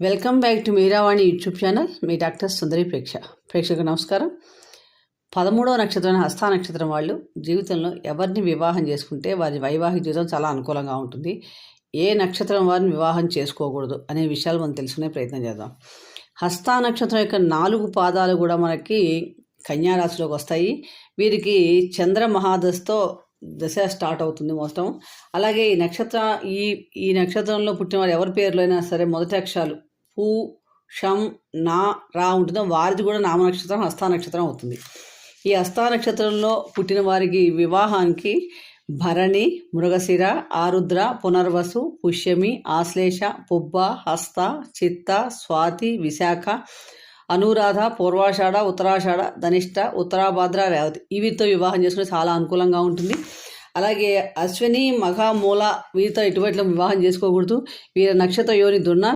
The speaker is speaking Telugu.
Welcome back to Meeravani YouTube channel. Me doctor Sundari ప్రేక్ష. ప్రేక్షకు నమస్కారం. పదమూడవ నక్షత్రం హస్త నక్షత్రం వాళ్ళు జీవితంలో ఎవరిని వివాహం చేసుకుంటే వారి వైవాహిక జీవితం చాలా అనుకూలంగా ఉంటుంది. ఏ నక్షత్రం వారిని వివాహం చేసుకోకూడదు అనే విషయాలు మనం తెలుసుకునే ప్రయత్నం చేద్దాం. హస్త నక్షత్రం యొక్క నాలుగు పాదాలు కూడా మనకి కన్యారాశిలోకి వస్తాయి. వీరికి చంద్ర మహాదశతో దశ స్టార్ట్ అవుతుంది మొత్తం. అలాగే ఈ నక్షత్ర ఈ ఈ నక్షత్రంలో పుట్టిన వారు ఎవరి పేరులో అయినా సరే మొదటి అక్షరాలు పు షం నా రా ఉంటుందో వారిది కూడా నామ నక్షత్రం నక్షత్రం అవుతుంది. ఈ హస్తానక్షత్రంలో పుట్టిన వారికి వివాహానికి భరణి మృగశిర ఆరుద్ర పునర్వసు పుష్యమి ఆశ్లేష పుబ్బ హస్త చిత్త స్వాతి విశాఖ అనురాధ పూర్వాషాఢ ఉత్తరాషాఢ ధనిష్ట ఉత్తరాభాద్ర రేవతి. వీరితో వివాహం చేసుకుని చాలా అనుకూలంగా ఉంటుంది. అలాగే అశ్విని మఘ మూల వీరితో ఎటువంటి వివాహం చేసుకోకూడదు. వీరి నక్షత్ర యోని దున్న